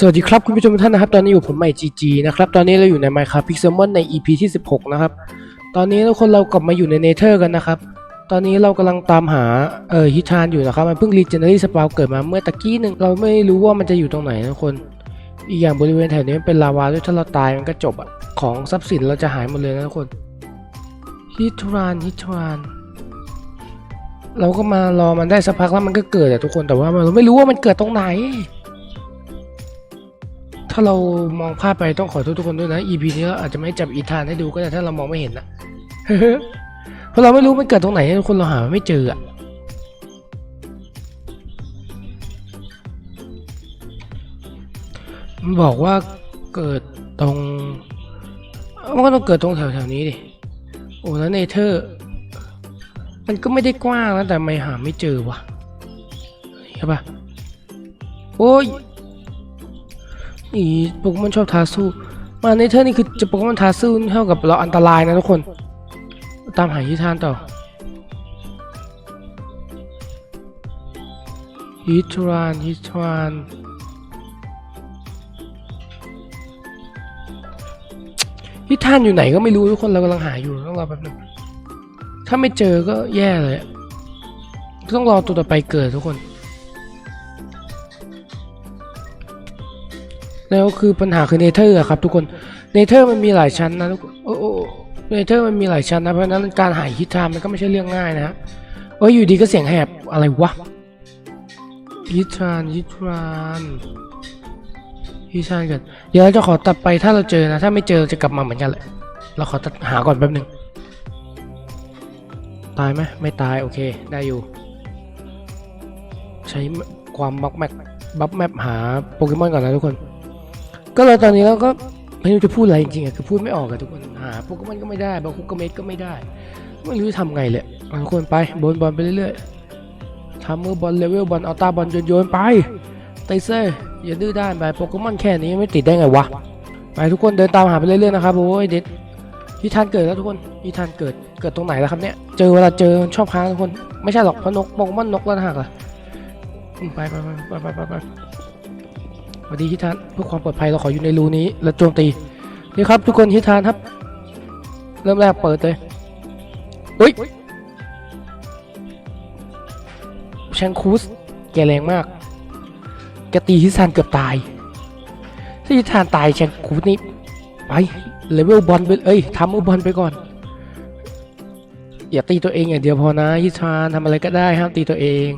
สวัสดีครับคุณผู้ชมทุกท่านนะครับ ตอนนี้อยู่ผมใหม่ GG นะครับตอนนี้เราอยู่ใน Minecraft Pixelmon ใน EP ที่ 16 นะครับ ตอนนี้ทุกคนเรากลับมาอยู่ในเนเธอร์กันนะครับ ตอนนี้เรากำลังตามหาเอ่อฮิทานอยู่นะครับ มันเพิ่ง Legendary Spawn เกิดมาเมื่อตะกี้หนึ่งเราไม่รู้ว่ามันจะอยู่ตรงไหนนะทุกคน อีกอย่างบริเวณแถวนี้มันเป็นลาวาด้วยถ้าเราตายมันก็จบอะของทรัพย์สินเราจะหายหมดเลยนะทุกคนฮิทรานฮิทรานเราก็มารอมันได้สักพักแล้วมันก็เกิดอะทุกคนแต่ว่าเราไม่รู้ว่ามันเกิดตรงไหน ถ้าเรามองภาพไปต้องขอโทษทุกคนด้วยนะ EP นี้อาจจะไม่จับอีธานให้ดูก็ได้ถ้าเรามองไม่เห็นนะเพราะเราไม่รู้มันเกิดตรงไหนทุกคนเราหาไม่เจออะมันบอกว่าเกิดตรงมันก็ต้องเกิดตรงแถวๆนี้ดิโอ้แล้วเนเธอร์ มันก็ไม่ได้กว้างนะแต่ไม่หาไม่เจอวะใช่ปะโอ้ย อีโปเกมอนชอบทาสู้ มาในเธอร์นี่คือจะโปเกมอนทาสู้เท่ากับเราอันตรายนะทุกคน ตามหาฮิทานต่อฮิทรานฮิทรานฮิทานอยู่ไหนก็ไม่รู้ทุกคนเรากำลังหาอยู่ต้องรอแป๊บนึงถ้าไม่เจอก็แย่เลย ต้องรอตัวต่อไปเกิดทุกคน แล้วคือปัญหาคือเนเธอร์ครับทุกคนเนเธอร์มันมีหลายชั้นนะทุกโอ้โอ้เนเธอร์มันมีหลายชั้นนะเพราะฉะนั้นการหายฮิตไทม์มันก็ไม่ใช่เรื่องง่ายนะฮะโอ้ยอยู่ดีก็เสียงแหบอะไรวะฮิตทรานฮิตทรานฮิตทรานกันเดี๋ยวเราจะขอตัดไปถ้าเราเจอนะ ถ้าไม่เจอจะกลับมาเหมือนกันแหละเราขอตัดหาก่อนแป๊บหนึ่งตายไหมไม่ตายโอเคได้อยู่ ใช้ความบัฟแมปบัฟแมปหาโปเกมอนก่อนนะทุกคน ก็เลยตอนนี้เราก็ไม่รู้จะพูดอะไรจริงๆอะคือพูดไม่ออกอะทุกคนหาโปเกมอนก็ไม่ได้บางคุกกเมดก็ไม่ได้ ไม่รู้จะทำไงเลยเอาทุกคนไปบนบอลไปเรื่อยๆทำมือบอลเลเวลบอลอัลตาบอลโยนโยนๆไปไตเซอร์อย่าดื้อด้านไปโปเกมอนแค่นี้ไม่ติดได้ไงวะไปทุกคนเดินตามหาไปเรื่อยๆนะครับโอ้ยเด็ดพี่ทันเกิดแล้วทุกคนพี่ทันเกิดเกิดตรงไหนแล้วครับเนี่ยเจอเวลาเจอชอบค้างทุกคนไม่ใช่หรอกเพราะนกโปเกมอนนกแล้วนะฮะอืมไปไปไปไปไปไป สวัสดีฮิทานเพื่อความปลอดภัยเราขออยู่ในรูนี้แล้วโจมตีนี่ครับทุกคนฮิทานครับ เริ่มแรกเปิดเลยอุ้ยแชงคูสแกแรงมากแกตีฮิทานเกือบตายถ้าฮิทานตายแชงคูสนี่ไปเลเวลบอลไปเอ้ยทำมือบอลไปก่อนอย่าตีตัวเองอย่างเดียวพอนะฮิทานทำอะไรก็ได้ห้ามตีตัวเอง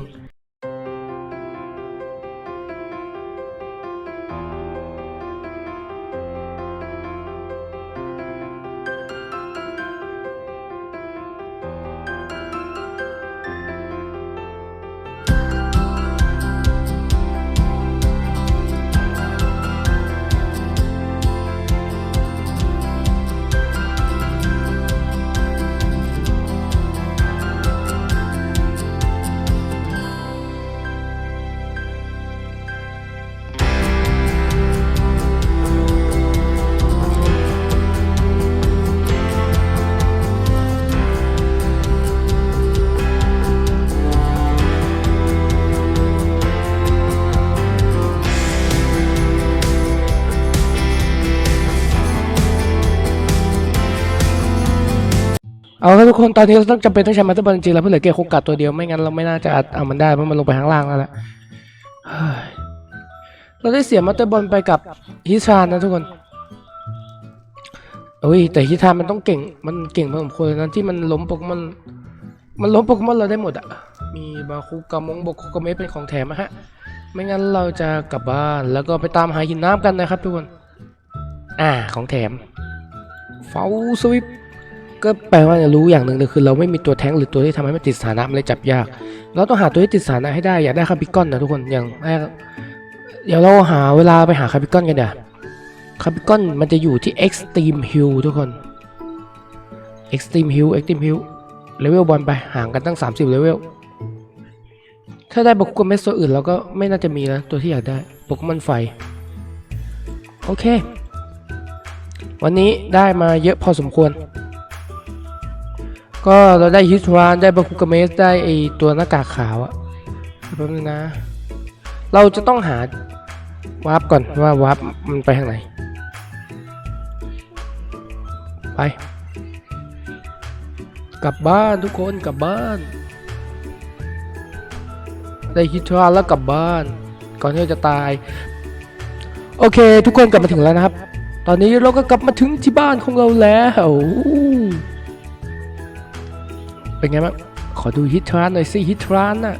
เอาละทุกคนตอนนี้เราต้องจำเป็นต้องใช้มัตเตอร์บอลจริงๆแล้วเพื่อเหลือเกียร์โคกัดตัวเดียวไม่งั้นเราไม่น่าจะเอามันได้เพราะมันลงไปข้างล่างแล้วแหละเราได้เสียมัตเตอร์บอลไปกับฮิชานนะทุกคนเอ้ยแต่ฮิชานมันต้องเก่งมันเก่งพอสมควรนะที่มันล้มโปเกมอนมันล้มโปเกมอนเราได้หมดอะมีบาคูกามงบกคุกาเมเป็นของแถมอะฮะไม่งั้นเราจะกลับบ้านแล้วก็ไปตามหาหินน้ำกันนะครับทุกคน อ่าของแถมเฟลสวิป ก็แปลว่ารู้อย่างหนึ่งเลยคือ เราไม่มีตัวแท้งหรือตัวที่ทำให้มันติดสถานะมันเลยจับยาก เราต้องหาตัวที่ติดสถานะให้ได้ อยากได้คาร์บิคอนนะทุกคนอย่างแรกเดี๋ยวเราหาเวลาไปหาคาร์บิคอนกันเดี๋ยวคาร์บิคอนมันจะอยู่ที่ Extreme Hill ทุกคน Extreme Hill Extreme Hill เลเวลบอลไปห่างกันตั้ง 30เลเวลถ้าได้โปเกมอนตัวอื่นเราก็ไม่น่าจะมีแล้วตัวที่อยากได้โปกมอนไฟ โอเค วันนี้ได้มาเยอะพอสมควร ก็เราได้ฮิตรานได้บาคุกเมสได้ไอตัวหน้ากากขาวอะแป๊บนึงนะ เราจะต้องหาวาร์ปก่อนว่าวาร์ปมันไปทางไหน ไป กลับบ้านทุกคนกลับบ้าน ได้ฮิตทราแล้วกลับบ้าน ก่อนที่เราจะตาย โอเค ทุกคนกลับมาถึงแล้วนะครับ ตอนนี้เราก็กลับมาถึงที่บ้านของเราแล้ว เป็นไงบ้างขอดูฮิตทรานหน่อยสิฮิตทรานน่ะ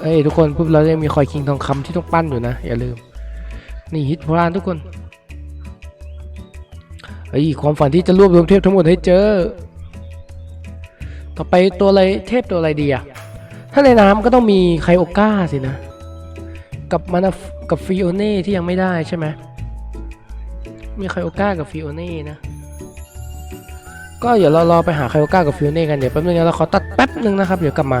เอ้ยทุกคนพวกเรายังมีคอยคิงทองคำที่ต้องปั้นอยู่นะ อย่าลืม นี่ฮิตทรานทุกคนเฮ้ยความฝันที่จะรวบรวมเทพทั้งหมดให้เจอ ต่อไปตัวอะไรเทพตัวอะไรดีอะถ้าในน้ำก็ต้องมีไคโอก้าสินะ กับมานากับฟิโอเน่ที่ยังไม่ได้ใช่ไหมมีไคโอก้ากับฟิโอเน่นะ ก็เดี๋ยวเรารอไปหาไคโอก้ากับฟิโอเน่กันเดี๋ยวแป๊บนึงนะเราขอตัดแป๊บนึงนะครับเดี๋ยวกลับมา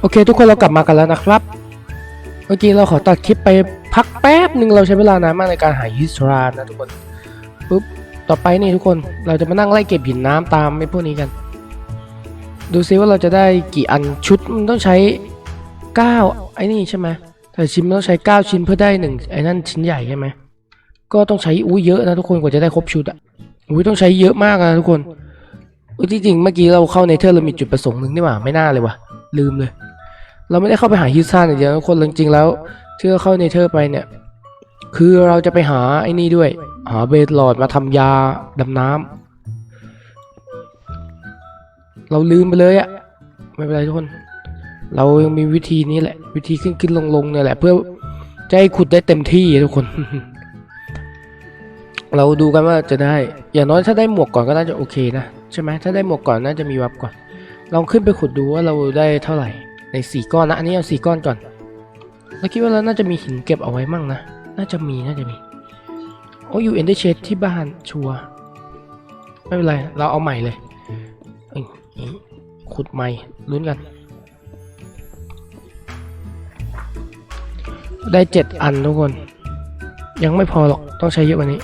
โอเค ทุกคนเรากลับมากันแล้วนะครับ เมื่อกี้เราขอตัดคลิปไปพักแป๊บหนึ่งเราใช้เวลานานมากในการหาฮิสตรานะทุกคนปุ๊บต่อไปนี่ทุกคนเราจะมานั่งไล่เก็บหินน้ำตามไอ้พวกนี้กัน ดูซิว่าเราจะได้กี่อันชุดมันต้องใช้ 9 ไอ้นี่ใช่ไหมแต่ชิ้นมันต้องใช้ 9 ชิ้นเพื่อได้หนึ่งไอ้นั่นชิ้นใหญ่ใช่ไหมก็ต้องใช้อุ้เยอะนะทุกคนกว่าจะได้ครบชุดอะ อุ้ยต้องใช้เยอะมากนะทุกคนอุ้ยจริงๆเมื่อกี้เราเข้าในเทอร์เรามีจุดประสงค์หนึ่งนี่หว่าไม่น่าเลยว่ะลืมเลย เราไม่ได้เข้าไปหาฮิซ่าอย่างเดียวทุกคนจริงๆแล้วที่เราเข้าในเทอร์ไปเนี่ย คือเราจะไปหาไอ้นี่ด้วย หาเบสหลอดมาทำยาดำน้ำเราลืมไปเลยอะไม่เป็นไรทุกคน เรายังมีวิธีนี้แหละ วิธีขึ้นขึ้นลงลงเนี่ยแหละเพื่อจะให้ขุดได้เต็มที่ทุกคน เราดูกันว่าจะได้ อย่างน้อยถ้าได้หมวกก่อนก็น่าจะโอเคนะใช่ไหมถ้าได้หมวกก่อนน่าจะมีวับก่อน ลองขึ้นไปขุดดูว่าเราได้เท่าไหร่ในสี่ก้อนนะอันนี้เอาสี่ก้อนก่อนเราคิดว่าเราน่าจะมีหินเก็บเอาไว้มั่งนะน่าจะมีน่าจะมีโอ้ยูเอ็นเดเชดที่บ้านชัวไม่เป็นไรเราเอาใหม่เลยเอ้ยขุดใหม่ลุ้นกัน ได้เจ็ดอันทุกคน ยังไม่พอหรอกต้องใช้เยอะกว่านี้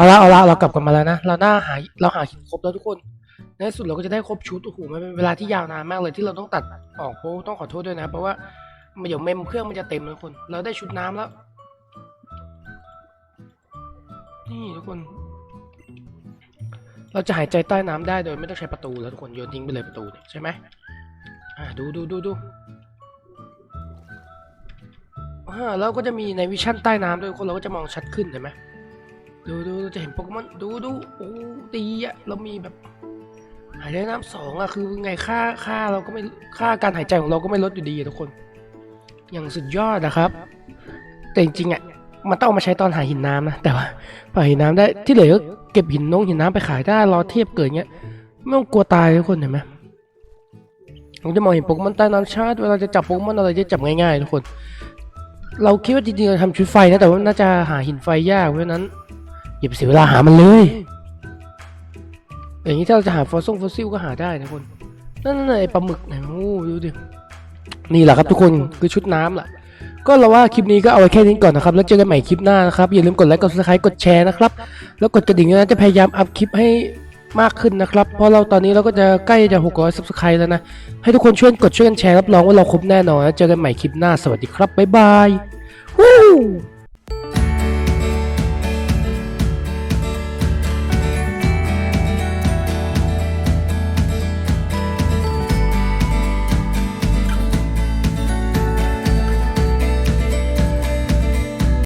เอาละเอาละเรากลับกันมาแล้วนะ เราหน้าหาเราหาหินครบแล้วทุกคนในสุดเราก็จะได้ครบชุดโอ้โหมันเป็นเวลาที่ยาวนานมากเลยที่เราต้องตัดออกเพราะต้องขอโทษด้วยนะ เพราะว่าเดี๋ยวเมมเครื่องมันจะเต็มแล้วทุกคน เราได้ชุดน้ำแล้ว นี่ทุกคน เราจะหายใจใต้น้ำได้โดยไม่ต้องใช้ประตูแล้วทุกคนโยนทิ้งไปเลยประตูเนี่ยใช่ไหมอ่าดูดูดูดูอ่าแล้วก็จะมีในวิชั่นใต้น้ำด้วยทุกคนเราก็จะมองชัดขึ้นเห็นไหม ดูดูจะเห็นโปเกมอนดูดูโอ้ดีอะเรามีแบบหายใจน้ำสองอะคือไงค่าค่าเราก็ไม่ค่าการหายใจของเราก็ไม่ลดอยู่ดีทุกคน อย่างสุดยอดนะครับ แต่จริงๆอะมันต้องเอามาใช้ตอนหาหินน้ำนะแต่ว่าพอหินน้ำได้ที่เหลือก็เก็บหินนงหินน้ำไปขายได้รอเทียบเกิดเงี้ยไม่ต้องกลัวตายทุกคนเห็นไหมผมจะมองเห็นโปเกมอนใต้น้ำชาติเวลาจะจับโปเกมอนอะไรจะจับง่ายๆทุกคน เราคิดว่าจริงๆเราทำชุดไฟนะแต่ว่าน่าจะหาหินไฟยากเพราะนั้น อย่าไปเสียเวลาหามันเลย อย่างนี้ถ้าเราจะหาฟอสซิลฟอสซิลก็หาได้นะคน นั่นนั่นไอปลาหมึกไหนโอ้ดูดิ นี่แหละครับทุกคนคือชุดน้ำล่ะ ก็เราว่าคลิปนี้ก็เอาไว้แค่นี้ก่อนนะครับ แล้วเจอกันใหม่คลิปหน้านะครับ อย่าลืมกดไลค์ กดซับสไครต์กดแชร์นะครับ แล้วกดกระดิ่งด้วยนะจะพยายามอัพคลิปให้มากขึ้นนะครับ เพราะเราตอนนี้เราก็จะใกล้จะ 600ซับสไครต์แล้วนะ ให้ทุกคนช่วยกดช่วยกันแชร์รับรองว่าเราครบแน่นอนเจอกันใหม่คลิปหน้า สวัสดีครับ บ๊ายบายวู้